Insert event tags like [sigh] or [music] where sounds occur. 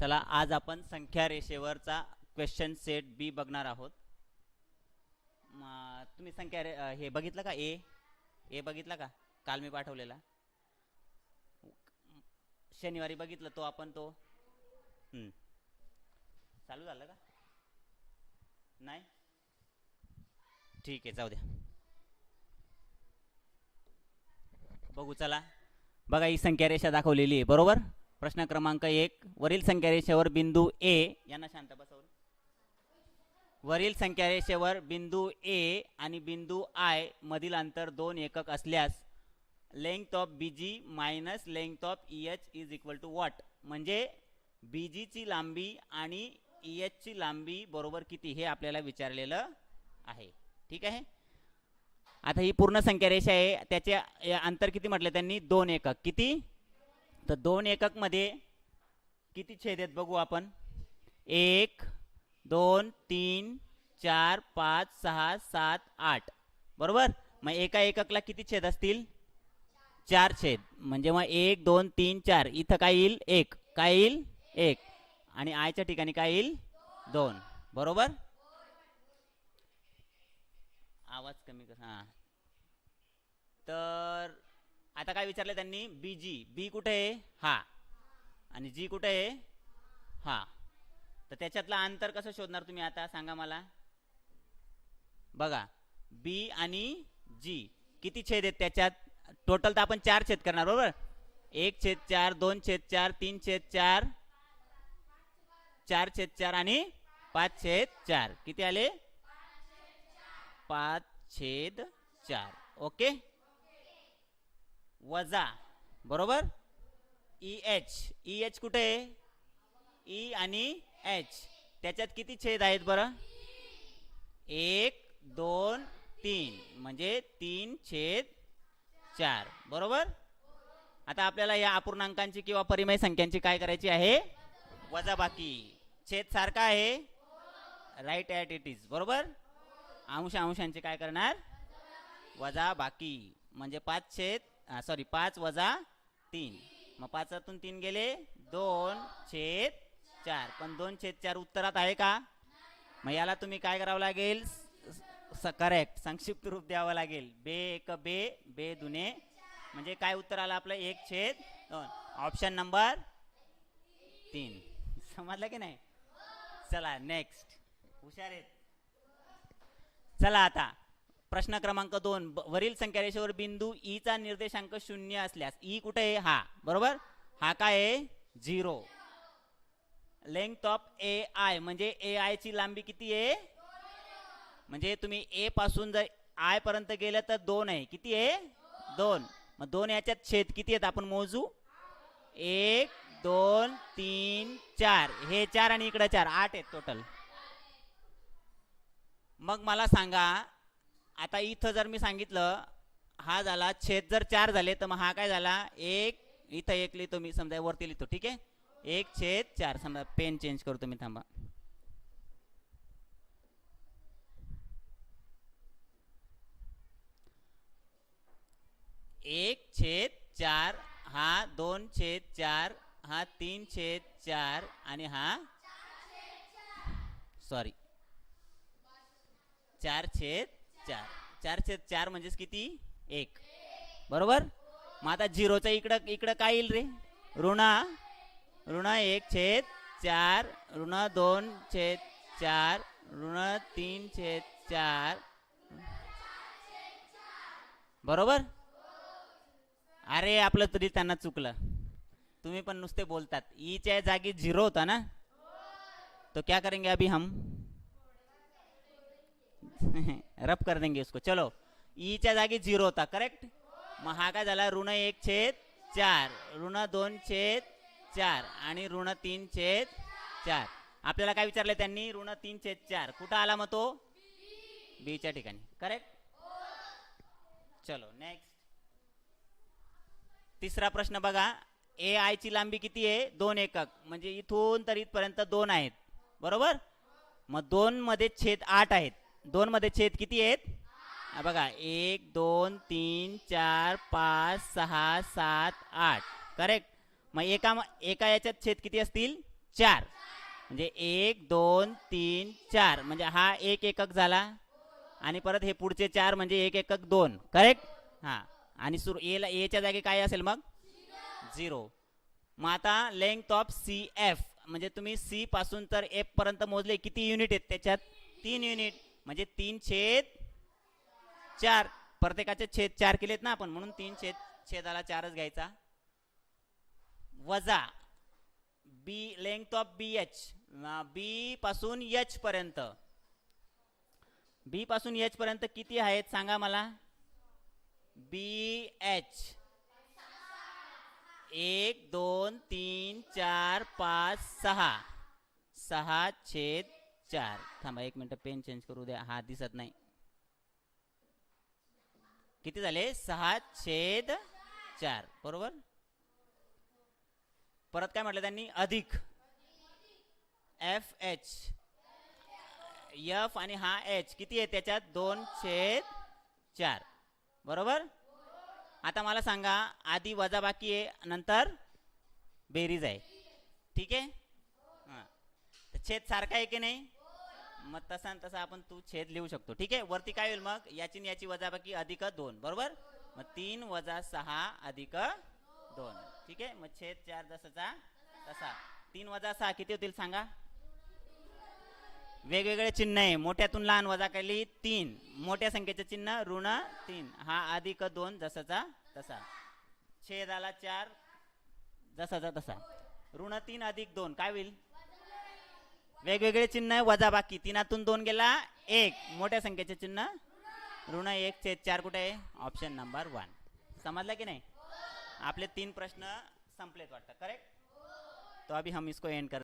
चला आज आपण संख्या रेषेवरचा क्वेश्चन सेट बी बघणार आहोत. तुम्ही संख्या रे हे बघितलं का? ए ए बघितला का? काल मी पाठवलेला. शनिवारी बघितलं तो आपण तो. चालू झालं का? नाही? ठीक आहे जाऊ द्या. बघू चला. बघा ही संख्या रेषा दाखवलेली आहे बरोबर? प्रश्न क्रमांक एक वरील संख्या रेषेवर बिंदू ए यांना शांत बसवलं वरील संख्या रेषेवर बिंदू ए आणि बिंदू आय मधील अंतर दोन एकक असल्यास length of B G minus length of E H is equal to what म्हणजे बी जीची लांबी आणि eh ई एचची लांबी बरोबर किती हे आपल्याला विचारलेलं आहे. ठीक आहे? आता ही पूर्ण संख्या रेषा आहे त्याचे अंतर किती म्हटलं त्यांनी? दोन एकक. किती? तर दोन एककमध्ये किती छेद आहेत बघू आपण? एक दोन तीन चार पाच सहा सात आठ. बरोबर? मग एका एककला किती छेद असतील? चार छेद. म्हणजे मग एक दोन तीन चार. इथं काय येईल? एक. काय येईल? एक. आणि आयच्या ठिकाणी काय येईल? दोन. बरोबर? आवाज कमी कर. हां. तर आता काय विचारलं त्यांनी? बी जी. बी कुठे आहे? हा. आणि जी कुठे आहे? हा. तर त्याच्यातलं अंतर कसं शोधणार तुम्ही आता? सांगा मला. बघा. बी आणि जी. किती छेद आहेत त्याच्यात? टोटल तर आपण चार छेद करणार बरोबर? एक छेद चार दोन छेद चार तीन छेद चार. चार छेद चार आणि पाच छेद चार. किती आले? पाच छेद चार. ओके? वजा. बरोबर? ई एच ई एच कुठे? आहे ई आणि एच त्याच्यात किती छेद आहेत बरं? एक दोन तीन. म्हणजे तीन छेद चार. बरोबर? आता आपल्याला या अपूर्णांकांची किंवा परिमय संख्यांची काय करायची आहे? वजाबाकी छेद सारखा आहे? राईट ॲट इट इज बरोबर? अंश अंशांचे काय करणार? वजा बाकी. म्हणजे पाच छेद सॉरी पाच वजा तीन. मग पाचातून तीन गेले दोन छेद चार. पण दोन छेद चार उत्तरात आहे का? मग याला तुम्ही काय करावं लागेल? करेक्ट संक्षिप्त रूप द्यावं लागेल. बे एक बे बे दुने. म्हणजे काय उत्तर आलं आपलं? एक छेद दोन. ऑप्शन नंबर तीन. [laughs] समजलं की नाही? चला नेक्स्ट हुशार आहेत. चला आता. प्रश्न क्रमांक दोन वरील संख्या रेषेवर बिंदू ई चा निर्देशांक शून्य असल्यास ई कुठे आहे? हा. बरोबर? हा काय आहे? Zero. Length of A I म्हणजे ए आय ची लांबी किती आहे? म्हणजे तुम्ही ए पासून जर आय पर्यंत गेलं तर दोन आहे. किती आहे? दोन. मग दोन याच्यात छेद किती आहेत आपण मोजू? एक दोन तीन चार. हे चार आणि इकडे चार. आठ आहेत टोटल मग मला सांगा आता इथं जर मी सांगितलं हा झाला छेद जर चार झाले तर मग हा काय झाला? एक इथं एक लिहितो मी समजा वरती लिहितो ठीक आहे? एक छेद चार समजा पेन चेंज करतो मी थांबा. एक छेद चार हा दोन छेद चार हा तीन छेद चार आणि हा सॉरी. चार छेद चार. चार छेद चार म्हणजेच किती? एक. बरोबर? मग आता झिरोचा इकडं इकडं काय येईल रे? ऋणा ऋण एक छेद चार ऋण दोन छेद चार ऋण तीन छेद चार. बरोबर? अरे आपलं तरी त्यांना चुकलं. तुम्ही पण नुसते बोलतात. ईच्या जागी झिरो होता ना? तो क्या करेंगे अभी हम? [laughs] रब कर देंगे उसको। चलो ई च्या जागी झिरो होता करेक्ट मग हा काय झाला? ऋण एक छेद चार. ऋण दोन छेद चार आणि ऋण तीन छेद चार. आपल्याला काय विचारलं त्यांनी? ऋण तीन छेद चार. कुठं आला मग तो? बीच्या ठिकाणी. करेक्ट चलो नेक्स्ट तिसरा प्रश्न बघा. ए आय ची लांबी किती आहे? दोन एकक. म्हणजे इथून तर इथपर्यंत दोन आहेत. बरोबर? मग दोन मध्ये छेद आठ आहेत. दोन मध्ये छेद किती आहेत? बघा एक दोन तीन चार पाच सहा सात आठ. करेक्ट मग एका एका याच्यात छेद किती असतील? चार. म्हणजे एक दोन तीन चार. म्हणजे हा एक एकक झाला. आणि परत हे पुढचे चार म्हणजे एक एकक दोन. करेक्ट हा. आणि सुरू एला एच्या जागी काय असेल मग? झिरो मग आता लेंथ ऑफ सी एफ म्हणजे तुम्ही सी पासून तर एफ पर्यंत मोजले किती युनिट आहेत त्याच्यात? तीन युनिट म्हणजे तीन छेद चार. प्रत्येकाचे छेद चार केलेत ना आपण म्हणून तीन छेद छेदाला चारच घ्यायचा. वजा B length of B H B पासून एच पर्यंत. बी पासून एच पर्यंत किती आहेत सांगा मला? बी एच एक दोन तीन चार पाच सहा. सहा छेद चार. थांबा एक मिनटं. पेन चेंज करू द्या. हा दिसत नाही. किती झाले? सहा छेद चार. बरोबर? परत काय म्हटलं त्यांनी? अधिक. F H. एफ आणि हा एच. किती आहे त्याच्यात? दोन छेद चार. बरोबर? आता मला सांगा आधी वजाबाकी आहे नंतर बेरीज आहे. ठीक आहे? छेद सारखा आहे की नाही? मग तसा न तसा आपण तू छेद लिहू शकतो. ठीक आहे? वरती काय होईल मग? याची याची वजाबाकी अधिक दोन. बरोबर? मग तीन वजा सहा अधिक दोन. ठीक आहे? मग छेद चार जसाचा तसा. तीन वजा सहा किती होतील सांगा? वेगवेगळे चिन्ह आहे. मोठ्यातून लहान वजा केली तीन. मोठ्या संख्येचे चिन्ह ऋण तीन. हा अधिक दोन जसाचा तसा. छेद आला चार जसाचा तसा. ऋण तीन अधिक दोन. काय होईल? वेगवेगळे चिन्ह आहे वजा बाकी तीनातून दोन गेला एक. मोठ्या संख्येचे चिन्ह. ऋण एक छेद चार कुठे आहे? ऑप्शन नंबर वन समजलं की नाही? आपले तीन प्रश्न संपलेत वाटतं करेक्ट तो अभी हम इसको एंड कर